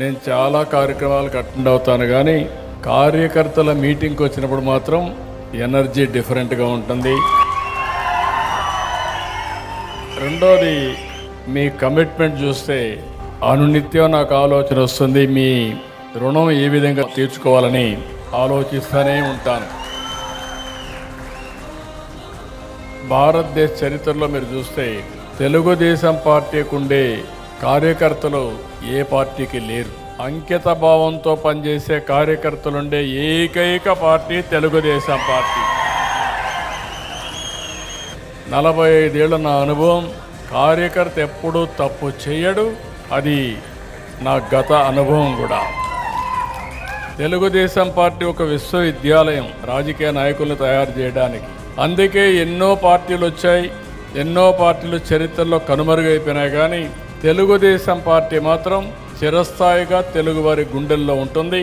నేను చాలా కార్యక్రమాలకు అటెండ్ అవుతాను కానీ కార్యకర్తల మీటింగ్కి వచ్చినప్పుడు మాత్రం ఎనర్జీ డిఫరెంట్గా ఉంటుంది. రెండోది మీ కమిట్మెంట్ చూస్తే అనునిత్యం నాకు ఆలోచన వస్తుంది. మీ రుణం ఏ విధంగా తీర్చుకోవాలని ఆలోచిస్తూనే ఉంటాను. భారతదేశ చరిత్రలో మీరు చూస్తే తెలుగుదేశం పార్టీకి ఉండే కార్యకర్తలు ఏ పార్టీకి లేరు. అంకిత భావంతో పనిచేసే కార్యకర్తలుండే ఏకైక పార్టీ తెలుగుదేశం పార్టీ. నలభై ఐదేళ్ళ నా అనుభవం కార్యకర్త ఎప్పుడూ తప్పు చేయడు అది నా గత అనుభవం కూడా. తెలుగుదేశం పార్టీ ఒక విశ్వవిద్యాలయం రాజకీయ నాయకులను తయారు చేయడానికి. అందుకే ఎన్నో పార్టీలు వచ్చాయి ఎన్నో పార్టీలు చరిత్రలో కనుమరుగైపోయినాయి కానీ తెలుగుదేశం పార్టీ మాత్రం చిరస్థాయిగా తెలుగువారి గుండెల్లో ఉంటుంది.